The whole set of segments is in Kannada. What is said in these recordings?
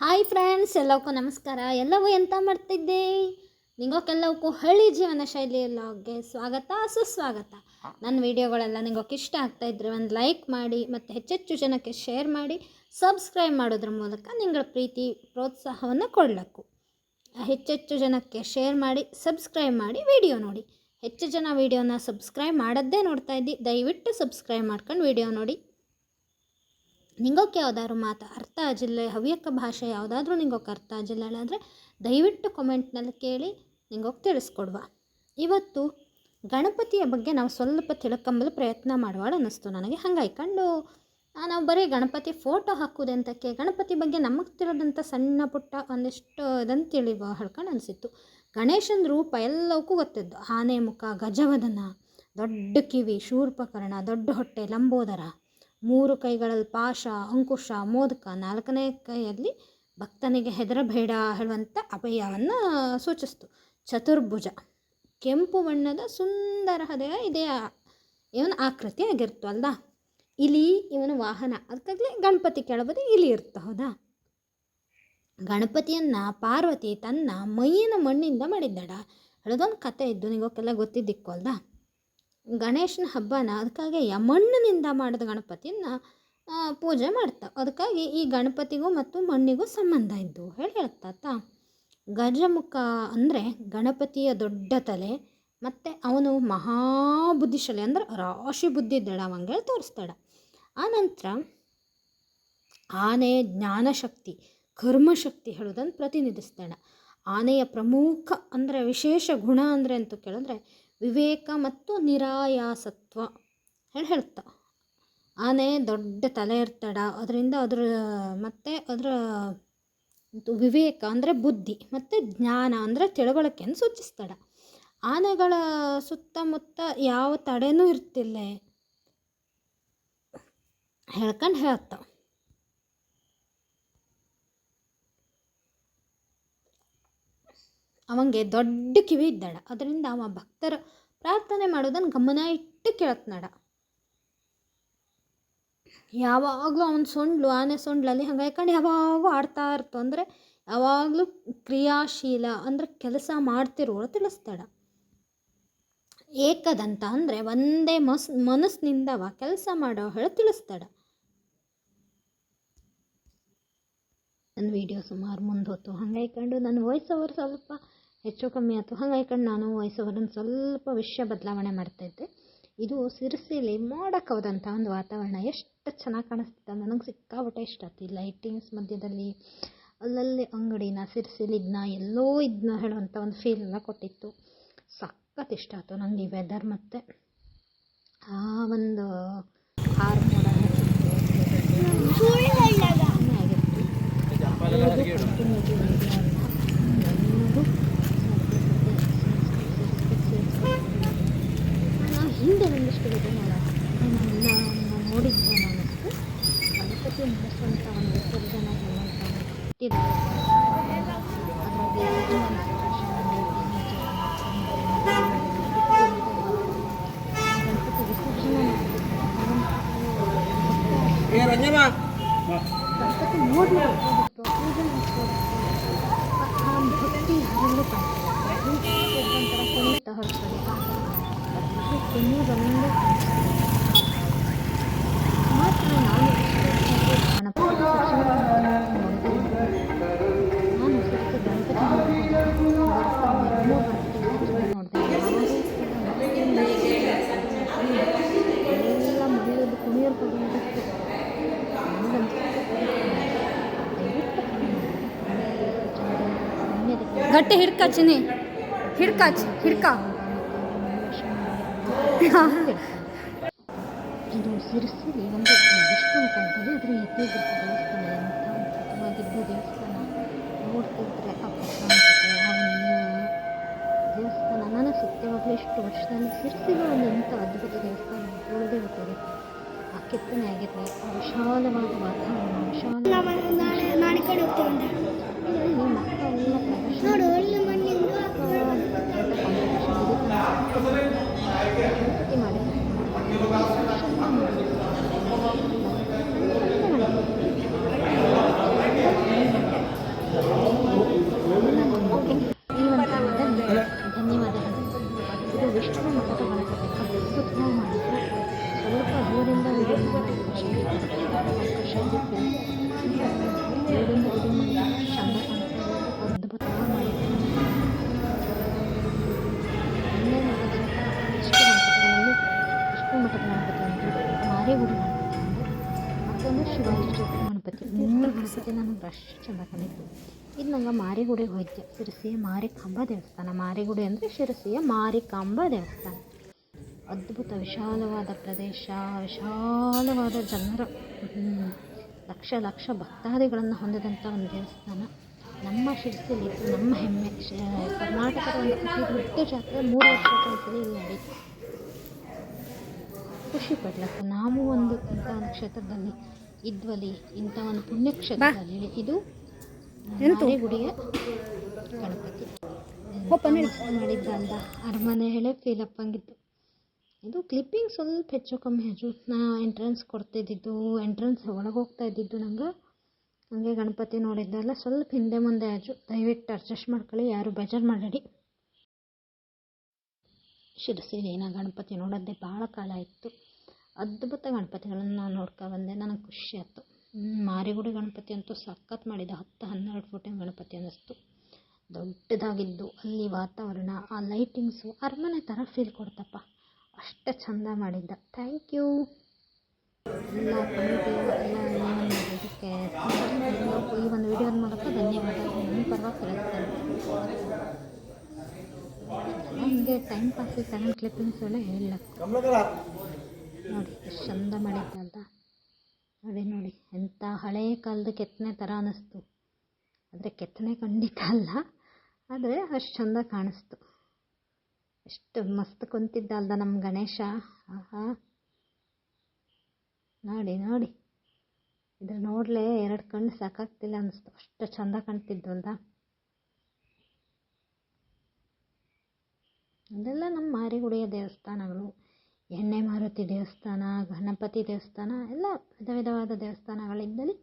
ಹಾಯ್ ಫ್ರೆಂಡ್ಸ್ ಎಲ್ಲವಕ್ಕೂ ನಮಸ್ಕಾರ. ಎಲ್ಲವೂ ಎಂತ ಮಾಡ್ತಿದ್ದೆ? ನಿಂಗೋಕೆಲ್ಲವಕ್ಕೂ ಹಳ್ಳಿ ಜೀವನ ಶೈಲಿ ಎಲ್ಲಗೆ ಸ್ವಾಗತ, ಸುಸ್ವಾಗತ. ನನ್ನ ವಿಡಿಯೋಗಳೆಲ್ಲ ನಿಂಗೋಕೆ ಇಷ್ಟ ಆಗ್ತಾ ಇದ್ರೆ ಒಂದು ಲೈಕ್ ಮಾಡಿ ಮತ್ತು ಹೆಚ್ಚೆಚ್ಚು ಜನಕ್ಕೆ ಶೇರ್ ಮಾಡಿ, ಸಬ್ಸ್ಕ್ರೈಬ್ ಮಾಡೋದ್ರ ಮೂಲಕ ನಿಂಗಳ ಪ್ರೀತಿ, ಪ್ರೋತ್ಸಾಹವನ್ನು ಕೊಡಬೇಕು ಹೆಚ್ಚೆಚ್ಚು ಜನಕ್ಕೆ ಶೇರ್ ಮಾಡಿ, ಸಬ್ಸ್ಕ್ರೈಬ್ ಮಾಡಿ ವಿಡಿಯೋ ನೋಡಿ. ಹೆಚ್ಚು ಜನ ವಿಡಿಯೋನ ಸಬ್ಸ್ಕ್ರೈಬ್ ಮಾಡದ್ದೇ ನೋಡ್ತಾ ಇದ್ದಿ, ದಯವಿಟ್ಟು ಸಬ್ಸ್ಕ್ರೈಬ್ ಮಾಡ್ಕೊಂಡು ವಿಡಿಯೋ ನೋಡಿ. ನಿಂಗೋಕೆ ಯಾವುದಾದ್ರು ಮಾತು ಅರ್ಥ ಆಗಿಲ್ಲ ಹವ್ಯಕ ಭಾಷೆ ಯಾವುದಾದ್ರೂ ನಿಂಗೋಕೆ ಅರ್ಥ ಆಗಿಲ್ಲ ಅಂದರೆ ದಯವಿಟ್ಟು ಕಮೆಂಟ್ನಲ್ಲಿ ಕೇಳಿ ನಿಂಗೋಗಿ ತಿಳಿಸ್ಕೊಡುವ. ಇವತ್ತು ಗಣಪತಿಯ ಬಗ್ಗೆ ನಾವು ಸ್ವಲ್ಪ ತಿಳ್ಕೊಂಬಲು ಪ್ರಯತ್ನ ಮಾಡುವಾಳ ಅನ್ನಿಸ್ತು ನನಗೆ. ಹಂಗೆ ಕಂಡು ನಾವು ಬರೀ ಗಣಪತಿ ಫೋಟೋ ಹಾಕೋದೆಂತಕ್ಕೆ ಗಣಪತಿ ಬಗ್ಗೆ ನಮಗೆ ತಿಳಿದಂಥ ಸಣ್ಣ ಪುಟ್ಟ ಒಂದಿಷ್ಟು ಇದನ್ನು ತಿಳಿವ ಹೇಳ್ಕೊಂಡು ಅನಿಸಿತ್ತು. ಗಣೇಶನ ರೂಪ ಎಲ್ಲವಕ್ಕೂ ಗೊತ್ತಿದ್ದು. ಆನೆ ಮುಖ ಗಜವದನ, ದೊಡ್ಡ ಕಿವಿ, ಶೂರ್ಪಕರ್ಣ, ದೊಡ್ಡ ಹೊಟ್ಟೆ, ಲಂಬೋದರ. ಮೂರು ಕೈಗಳಲ್ಲಿ ಪಾಶ, ಅಂಕುಶ, ಮೋದಕ ನಾಲ್ಕನೇ ಕೈಯಲ್ಲಿ ಭಕ್ತನಿಗೆ ಹೆದರಬೇಡ ಹೇಳುವಂಥ ಅಭಯವನ್ನು ಸೂಚಿಸ್ತು. ಚತುರ್ಭುಜ. ಕೆಂಪು ಬಣ್ಣದ ಸುಂದರ ಹೃದಯ ಇದೆಯ ಇವನ ಆಕೃತಿ ಆಗಿರ್ತು ಅಲ್ದಾ ಇಲಿ, ಇವನ ವಾಹನ. ಅದಕ್ಕಾಗಲೇ ಗಣಪತಿ ಕೆಳಬದಿ ಇಲಿ ಇರ್ತ, ಹೌದಾ? ಗಣಪತಿಯನ್ನು ಪಾರ್ವತಿ ತನ್ನ ಮೈಯಿನ ಮಣ್ಣಿಂದ ಮಾಡಿದ್ದಾಡ ಹೇಳೋದೊಂದು ಕತೆ ಇದ್ದು ನಿಗೋಕೆಲ್ಲ ಗೊತ್ತಿದ್ದಿಕ್ಕು ಅಲ್ದಾ ಗಣೇಶನ ಹಬ್ಬನ, ಅದಕ್ಕಾಗಿ ಮಣ್ಣಿನಿಂದ ಮಾಡಿದ ಗಣಪತಿನ ಪೂಜೆ ಮಾಡ್ತಾ. ಅದಕ್ಕಾಗಿ ಈ ಗಣಪತಿಗೂ ಮತ್ತು ಮಣ್ಣಿಗೂ ಸಂಬಂಧ ಇದ್ದು ಹೇಳಿ ಹೇಳ್ತಾತ. ಗಜಮುಖ ಅಂದರೆ ಗಣಪತಿಯ ದೊಡ್ಡ ತಲೆ, ಮತ್ತು ಅವನು ಮಹಾಬುದ್ಧಿಶಾಲಿ ಅಂದ್ರೆ ರಾಶಿ ಬುದ್ಧಿ ಇದ್ದಾಳ ಅವಂಗೆ ತೋರಿಸ್ತಾಡ ಆನಂತರ ಆನೆ ಜ್ಞಾನಶಕ್ತಿ, ಕರ್ಮಶಕ್ತಿ ಹೇಳೋದನ್ನು ಪ್ರತಿನಿಧಿಸ್ತಾಳ. ಆನೆಯ ಪ್ರಮುಖ ಅಂದರೆ ವಿಶೇಷ ಗುಣ ಅಂದರೆ ಅಂತ ಕೇಳಿದ್ರೆ ವಿವೇಕ ಮತ್ತು ನಿರಾಯಾಸತ್ವ. ಹೇಳಿ ಹೇಳ್ತಾ. ಆನೆ ದೊಡ್ಡ ತಲೆ ಇರ್ತಡ ಅದರಿಂದ ಅದರ, ಮತ್ತು ಅದರ ವಿವೇಕ ಅಂದರೆ ಬುದ್ಧಿ, ಮತ್ತು ಜ್ಞಾನ ಅಂದರೆ ತಿಳುವಳಿಕೆಯನ್ನು ಸೂಚಿಸ್ತಾಡ ಆನೆಗಳ ಸುತ್ತಮುತ್ತ ಯಾವ ತಡೆನೂ ಇರ್ತಿಲ್ಲ. ಹೇಳ್ಕೊಂಡು ಹೇಳ್ತಾವ ಅವಂಗೆ ದೊಡ್ಡ ಕಿವಿ ಇದ್ದಾಳ. ಅದರಿಂದ ಅವ ಭಕ್ತರ ಪ್ರಾರ್ಥನೆ ಮಾಡೋದನ್ನು ಗಮನ ಇಟ್ಟು ಕೇಳತ್ನಾಡ ಯಾವಾಗಲೂ ಅವನ ಸೊಂಡ್ಲು, ಆನೆ ಸೊಂಡ್ಲಲ್ಲಿ ಹಂಗೆ ಯಾಕಂಡು ಯಾವಾಗಲೂ ಆಡ್ತಾ ಇರ್ತು. ಅಂದರೆ ಯಾವಾಗಲೂ ಕ್ರಿಯಾಶೀಲ, ಅಂದರೆ ಕೆಲಸ ಮಾಡ್ತಿರೋಳು ತಿಳಿಸ್ತಾಳ. ಏಕದಂತ ಅಂದರೆ ಒಂದೇ ಮಸ್ ಮನಸ್ಸಿನಿಂದವ ಕೆಲಸ ಮಾಡೋ ಹೇಳಿ ತಿಳಿಸ್ತಾಳ. ನನ್ನ ವಿಡಿಯೋ ಸುಮಾರು ಮುಂದೆ ಹೋಯ್ತು ಹಂಗೆ ಕಂಡು ನನ್ನ ವಾಯ್ಸ್ ಸ್ವಲ್ಪ ಹೆಚ್ಚು ಕಮ್ಮಿ ಆಯ್ತು. ಹಂಗೆ ಕಂಡು ನಾನು ವಯಸ್ಸವರನ್ನು ಸ್ವಲ್ಪ ವಿಷಯ ಬದಲಾವಣೆ ಮಾಡ್ತಾಯಿದ್ದೆ ಇದು ಸಿರ್ಸಿಲಿ ಮೋಡಕ್ಕೆ ಒಂದು ವಾತಾವರಣ. ಎಷ್ಟು ಚೆನ್ನಾಗಿ ಕಾಣಿಸ್ತಿತ್ತು ನನಗೆ ಸಿಕ್ಕಾಬಿಟ್ಟೆ ಇಷ್ಟ ಆಯ್ತು. ಈ ಲೈಟಿಂಗ್ಸ್ ಮಧ್ಯದಲ್ಲಿ, ಅಲ್ಲಲ್ಲಿ ಅಂಗಡಿನ ಸಿರ್ಸಿಲಿ ಇದನ್ನ ಎಲ್ಲೋ ಇದನ್ನ ಹೇಳುವಂಥ ಒಂದು ಫೀಲ್ ಎಲ್ಲ ಕೊಟ್ಟಿತ್ತು. ಸಖತ್ ಇಷ್ಟ ಆಯ್ತು ನನಗೆ ಈ ವೆದರ್ ಮತ್ತು. ಆ ಒಂದು ಹಾರ್ಮೋಡ ಹಿಂದೆ ಒಂದಿಷ್ಟು ಇದೆ ನೋಡ ನೋಡಿದ್ದೆ ನಾನು ಗಣಪತಿ ನಡೆಸುವಂಥ ಒಂದು ವಿಸರ್ಜನೆ ಗಣಪತಿ ಗಟ್ಟಿ ಹಿಡ್ಕ ಚಿನಿ ಹಿಡ್ಕ ಹಿಡ್ಕ ಇದು ಸಿರಿಸಿರಿ ಒಂದು ವಿಷ್ಣು ಕಾಲದಲ್ಲಿ ಅದರ ಎತ್ತಿಗಿರ್ತ ದೇವಸ್ಥಾನ ಎಂಥ ಅದ್ಭುತವಾಗಿದ್ದು ದೇವಸ್ಥಾನ ನೋಡ್ತಿದ್ರೆ ಆ ಪ್ರಶಾಂತತೆ ಆ ದೇವಸ್ಥಾನ ನಾನು ಸತ್ಯವಾಗಲೂ ಇಷ್ಟು ವರ್ಷದಲ್ಲಿ ಸಿರಸಿಗೆ ಒಂದು ಎಂಥ ಅದ್ಭುತ ದೇವಸ್ಥಾನ ಉಳಿದೇ ಗೊತ್ತಿದೆ ಆ ಕೆತ್ತನೆ ಆಗಿದೆ ವಿಶಾಲವಾದ ವಾತಾವರಣ ವಿಶಾಲ ನಾಳೆ ಕಡೆ ಇದರಲ್ಲಿ ಮಕ್ಕಳೆಲ್ಲ ನೋಡು Thank you. ಒಂದು ಮತ್ತೊಂದು ಶಿವಾಜಿ ಗಣಪತಿ ಮೂರು ಗಣಪತಿ ನನಗೆ ಅಷ್ಟು ಚಂದ ಕಂಡಿತ್ತು ಇದು ನಂಗೆ ಮಾರಿಗುಡಿಗೆ ಹೋಯ್ತು ಶಿರಸಿಯ ಮಾರಿಕಾಂಬ ದೇವಸ್ಥಾನ. ಮಾರಿಗುಡಿ ಅಂದರೆ ಶಿರಸಿಯ ಮಾರಿಕಾಂಬ ದೇವಸ್ಥಾನ ಅದ್ಭುತ ವಿಶಾಲವಾದ ಪ್ರದೇಶ, ವಿಶಾಲವಾದ ಜನರ ಲಕ್ಷ ಲಕ್ಷ ಭಕ್ತಾದಿಗಳನ್ನು ಹೊಂದಿದಂಥ ಒಂದು ದೇವಸ್ಥಾನ. ನಮ್ಮ ಶಿರಸಿಯಲ್ಲಿ ನಮ್ಮ ಹೆಮ್ಮೆ ಕರ್ನಾಟಕದ ಒಂದು ಅತಿ ದೊಡ್ಡ ಜಾತ್ರೆ ಮೂರು ವರ್ಷ ಇಲ್ಲಿ ನಡೀತು ಖುಷಿ ಪಡ್ಲಕ್ಕ ನಾವು ಒಂದು ಇಂಥ ಒಂದು ಕ್ಷೇತ್ರದಲ್ಲಿ ಇದ್ವಲ್ಲಿ ಇಂಥ ಒಂದು ಪುಣ್ಯಕ್ಷೇತ್ರದಲ್ಲಿ ಇದು ಗುಡಿಯ ಗಣಪತಿ. ಮಾಡಿದ್ದಂತ ಅರಮನೆ ಹೇಳೇ ಫೀಲ್ ಅಪ್ಪಂಗಿತ್ತು ಇದು ಕ್ಲಿಪ್ಪಿಂಗ್ ಸ್ವಲ್ಪ ಹೆಚ್ಚು ಕಮ್ಮಿ ಹೆಚ್ಚು ನಾ ಎಂಟ್ರೆನ್ಸ್ ಕೊಡ್ತಿದ್ದಿದ್ದು ಎಂಟ್ರೆನ್ಸ್ ಒಳಗೆ ಹೋಗ್ತಾ ಇದ್ದಿದ್ದು ನಂಗೆ. ಹಂಗೆ ಗಣಪತಿ ನೋಡಿದ್ದೆಲ್ಲ ಸ್ವಲ್ಪ ಹಿಂದೆ ಮುಂದೆ ಆಜು ದಯವಿಟ್ಟು ಅಡ್ಜಸ್ಟ್ ಮಾಡ್ಕೊಳ್ಳಿ. ಯಾರು ಬೇಜಾರು ಮಾಡಬೇಡಿ. ಶಿರಸಿಲಿ ನಾ ಗಣಪತಿ ನೋಡೋದೆ ಭಾಳ ಕಾಲ ಇತ್ತು ಅದ್ಭುತ ಗಣಪತಿಗಳನ್ನು ನಾನು ನೋಡ್ಕೊ ಬಂದೆ. ನನಗೆ ಖುಷಿ ಆಯ್ತು. ಮಾರಿಗುಡಿ ಗಣಪತಿ ಅಂತೂ ಸಖತ್ ಮಾಡಿದ ಹತ್ತು, ಹನ್ನೆರಡು ಫೂಟಿನ ಗಣಪತಿ ಅನ್ನಿಸ್ತು. ದೊಡ್ಡದಾಗಿದ್ದು, ಅಲ್ಲಿ ವಾತಾವರಣ, ಆ ಲೈಟಿಂಗ್ಸು ಅರಮನೆ ಥರ ಫೀಲ್ ಕೊಡ್ತಪ್ಪ. ಅಷ್ಟು ಚಂದ ಮಾಡಿದ್ದ. ಥ್ಯಾಂಕ್ ಯು ಎಲ್ಲ ಈ ಒಂದು ವಿಡಿಯೋದ ಮೂಲಕ ಧನ್ಯವಾದಗಳು. ನಿಮ್ಮ ಪರವಾಗಿ ಹಂಗೆ ಟೈಮ್ ಪಾಸಿಗೆ ತಗೊಂಡು ಕ್ಲಿಪ್ಪಿಂಗ್ಸ್ ಎಲ್ಲ ಹೇಳಲ್ಲ. ನೋಡಿ, ಎಷ್ಟು ಚಂದ ಮಾಡಿದ್ದಲ್ದ ನೋಡಿ ನೋಡಿ ಎಂಥ ಹಳೆಯ ಕಾಲದ ಕೆತ್ತನೆ ಥರ ಅನ್ನಿಸ್ತು ಆದರೆ ಕೆತ್ತನೆ ಖಂಡಿತ ಅಲ್ಲ, ಆದರೆ ಅಷ್ಟು ಚಂದ ಕಾಣಿಸ್ತು. ಎಷ್ಟು ಮಸ್ತ್ ಕುಂತಿದ್ದ ಅಲ್ದ ನಮ್ಮ ಗಣೇಶ. ಆಹಾ. ನೋಡಿ ನೋಡಿ. ಇದು ನೋಡಲೇ ಎರಡು ಕಣ್ಣು ಸಾಕಾಗ್ತಿಲ್ಲ ಅನ್ನಿಸ್ತು ಅಷ್ಟು ಚಂದ ಕಾಣ್ತಿದ್ದು ಅದೆಲ್ಲ ನಮ್ಮ ಮಾರಿಗುಡಿಯ ದೇವಸ್ಥಾನಗಳು. ಎಣ್ಣೆ ಮಾರುತಿ ದೇವಸ್ಥಾನ, ಗಣಪತಿ ದೇವಸ್ಥಾನ, ಎಲ್ಲ ವಿಧ ವಿಧವಾದ ದೇವಸ್ಥಾನಗಳಿದ್ದಲ್ಲಿ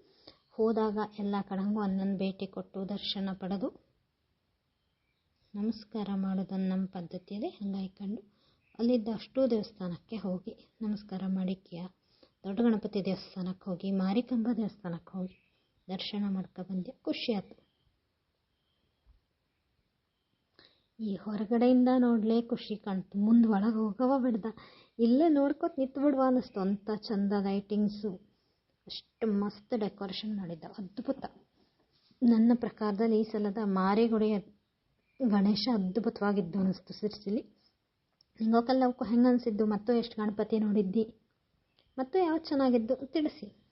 ಹೋದಾಗ ಎಲ್ಲ ಕಡೆಗೂ ಒಂದೊಂದು ಭೇಟಿ ಕೊಟ್ಟು ದರ್ಶನ ಪಡೆದು ನಮಸ್ಕಾರ ಮಾಡೋದನ್ನು ನಮ್ಮ ಪದ್ಧತಿಯಲ್ಲಿ ಹಂಗಾಯ್ಕೊಂಡು ಅಲ್ಲಿದ್ದ ಅಷ್ಟು ದೇವಸ್ಥಾನಕ್ಕೆ ಹೋಗಿ ನಮಸ್ಕಾರ ಮಾಡಿಕ್ಯ. ದೊಡ್ಡ ಗಣಪತಿ ದೇವಸ್ಥಾನಕ್ಕೆ ಹೋಗಿ, ಮಾರಿಕಂಬ ದೇವಸ್ಥಾನಕ್ಕೆ ಹೋಗಿ ದರ್ಶನ ಮಾಡ್ಕೊ ಬಂದೆ. ಖುಷಿ ಆಯ್ತು. ಈ ಹೊರಗಡೆಯಿಂದ ನೋಡಲೇ ಖುಷಿ ಕಾಣ್ತು. ಮುಂದೆ ಒಳಗೆ ಹೋಗವ ಬಿಡ್ದ. ಇಲ್ಲೇ ನೋಡ್ಕೊತ ನಿಂತು ಬಿಡುವ ಅನ್ನಿಸ್ತು. ಅಂಥ ಚಂದ ಲೈಟಿಂಗ್ಸು. ಅಷ್ಟು ಮಸ್ತ್ ಡೆಕೋರೇಷನ್ ಮಾಡಿದ್ದ. ಅದ್ಭುತ. ನನ್ನ ಪ್ರಕಾರದಲ್ಲಿ ಈ ಸಲದ ಮಾರಿಗುಡಿಯ ಗಣೇಶ ಅದ್ಭುತವಾಗಿದ್ದು ಅನ್ನಿಸ್ತು ಸಿರ್ಸಿಲಿ. ನಿಂಗೋಕಲ್ಲ ಅವಕ್ಕೂ ಹೆಂಗೆ ಅನಿಸಿದ್ದು? ಮತ್ತು ಎಷ್ಟು ಗಣಪತಿ ನೋಡಿದ್ದಿ? ಮತ್ತು ಯಾವ್ದು ಚೆನ್ನಾಗಿದ್ದು? ತಿಳಿಸಿ.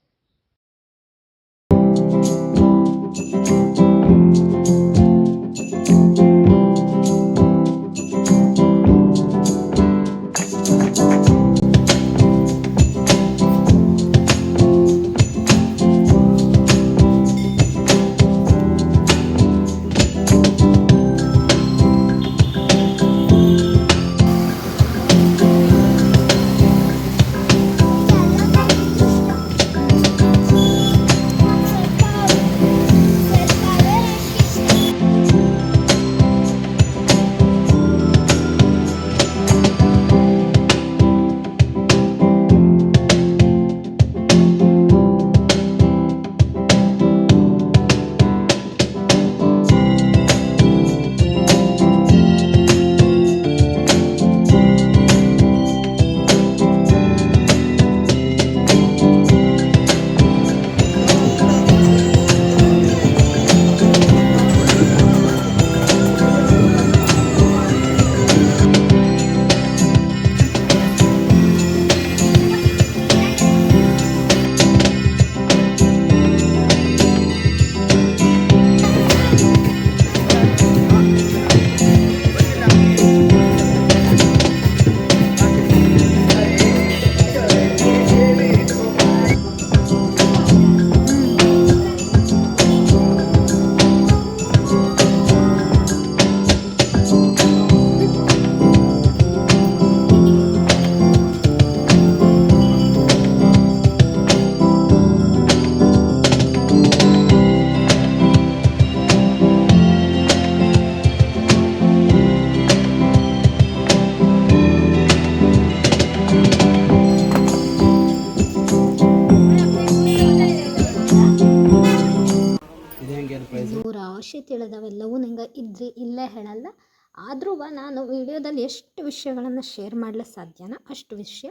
ಇಲ್ಲೇ ಹೇಳಲ್ಲ. ಆದರೂ ನಾನು ವಿಡಿಯೋದಲ್ಲಿ ಎಷ್ಟು ವಿಷಯಗಳನ್ನು ಶೇರ್ ಮಾಡಲು ಸಾಧ್ಯನ ಅಷ್ಟು ವಿಷಯ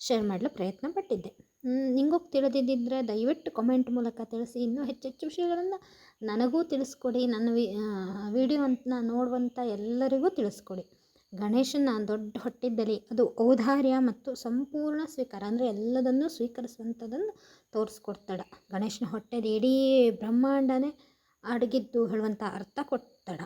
ಶೇರ್ ಮಾಡಲು ಪ್ರಯತ್ನ ಪಟ್ಟಿದ್ದೆ. ನಿಮಗೂ ತಿಳಿದಿದ್ದಿದ್ರೆ ದಯವಿಟ್ಟು ಕಮೆಂಟ್ ಮೂಲಕ ತಿಳಿಸಿ. ಇನ್ನೂ ಹೆಚ್ಚೆಚ್ಚು ವಿಷಯಗಳನ್ನು ನನಗೂ ತಿಳಿಸ್ಕೊಡಿ. ನನ್ನ ವಿಡಿಯೋ ಅಂತ ನೋಡುವಂಥ ಎಲ್ಲರಿಗೂ ತಿಳಿಸ್ಕೊಡಿ. ಗಣೇಶನ ದೊಡ್ಡ ಹೊಟ್ಟಿದ್ದಲ್ಲಿ ಅದು ಔದಾರ್ಯ ಮತ್ತು ಸಂಪೂರ್ಣ ಸ್ವೀಕಾರ. ಅಂದರೆ ಎಲ್ಲದನ್ನೂ ಸ್ವೀಕರಿಸುವಂಥದ್ದನ್ನು ತೋರಿಸ್ಕೊಡ್ತಾಳೆ. ಗಣೇಶನ ಹೊಟ್ಟೆದು ಇಡೀ ಬ್ರಹ್ಮಾಂಡನೇ ಅಡಗಿದ್ದು ಹೇಳುವಂಥ ಅರ್ಥ ಕೊಡ್ತಾಳ.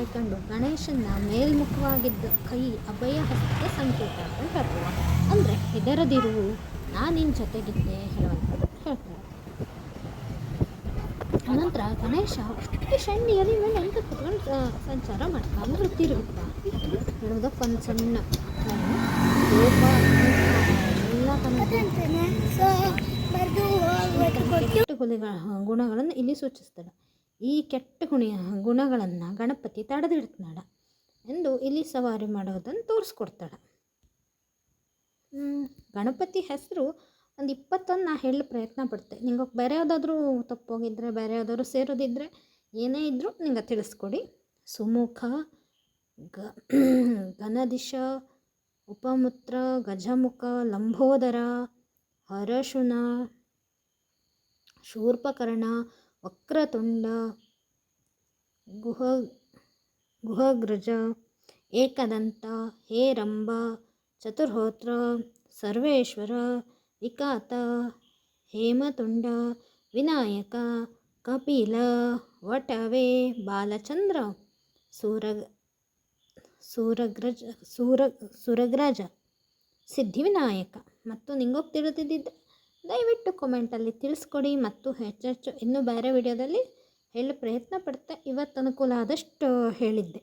ಹಂಗಾಯ್ಕೊಂಡು ಗಣೇಶನ ಮೇಲ್ಮುಖವಾಗಿದ್ದ ಕೈ ಅಭಯ ಹಸ್ತದ ಸಂಕೇತ ಅಂತ ಹೇಳ್ತಾರೆ. ಅಂದರೆ ಹೆದರದಿರು ನಾನು ನಿನ್ನ ಜೊತೆಗಿದ್ದೆ ಹೇಳುವಂಥದ್ದು ಹೇಳ್ತಾರೆ. ಅನಂತರ ಗಣೇಶ ಈ ಶಣ್ಣಿಯಲ್ಲಿ ಎಲೆ ಮೇಲೆ ಅಂತ ಕುತ್ಕೊಂಡು ಸಂಚಾರ ಮಾಡ್ತಾ ಅಂದ್ರೆ ತಿರುಗುತ್ತಾ ಹೇಳೋದಕ್ಕೊಂದು ಸಣ್ಣ ಕೋಪ ಎಲ್ಲ ಗುಣಗಳನ್ನು ಇಲ್ಲಿ ಸೂಚಿಸ್ತಾಳೆ ಈ ಕೆಟ್ಟ ಗುಣ ಗುಣಗಳನ್ನು ಗಣಪತಿ ತಡೆದಿಡ್ತಾಳ ಎಂದು ಇಲ್ಲಿ ಸವಾರಿ ಮಾಡೋದನ್ನು ತೋರಿಸ್ಕೊಡ್ತಾಳೆ. ಗಣಪತಿ ಹೆಸರು ಒಂದು ಇಪ್ಪತ್ತೊಂದು ನಾ ಹೇಳಲು ಪ್ರಯತ್ನ ಪಡ್ತೆ. ನಿಂಗೆ ಬೇರೆ ಯಾವುದಾದ್ರೂ ತಪ್ಪೋಗಿದ್ರೆ, ಬೇರೆ ಯಾವುದಾದ್ರು ಸೇರೋದಿದ್ದರೆ ಏನೇ ಇದ್ದರೂ ನಿಂಗೆ ತಿಳಿಸ್ಕೊಡಿ. ಸುಮುಖ, ಗ, ಘನದಿಶ, ಉಪಮುತ್ರ, ಗಜಮುಖ, ಲಂಬೋದರ, ಹರಶುನ, ಶೂರ್ಪಕರ್ಣ ವಕ್ರತುಂಡ ಗುಹ ಗುಹಗ್ರಜ ಏಕದಂತ ಹೇರಂಬ ಚತುರ್ಹೋತ್ರ ಸರ್ವೇಶ್ವರ ವಿಕಾತ ಹೇಮತುಂಡ ವಿನಾಯಕ ಕಪಿಲ ವಟವೆ ಬಾಲಚಂದ್ರ ಸೂರ ಸೂರಗ್ರಜ ಸೂರ ಸುರಗ್ರಜ ಸಿದ್ಧಿವಿನಾಯಕ ಮತ್ತು ನಿಂಗೋಗಿ ತಿಳಿದಿದ್ದಿದ್ದರೆ ದಯವಿಟ್ಟು ಕಮೆಂಟಲ್ಲಿ ತಿಳಿಸ್ಕೊಡಿ ಮತ್ತು ಹೆಚ್ಚೆಚ್ಚು ಇನ್ನೂ ಬೇರೆ ವಿಡಿಯೋದಲ್ಲಿ ಹೇಳಲು ಪ್ರಯತ್ನ ಪಡ್ತಾ ಇವತ್ತು ಅನುಕೂಲ ಆದಷ್ಟು ಹೇಳಿದ್ದೆ.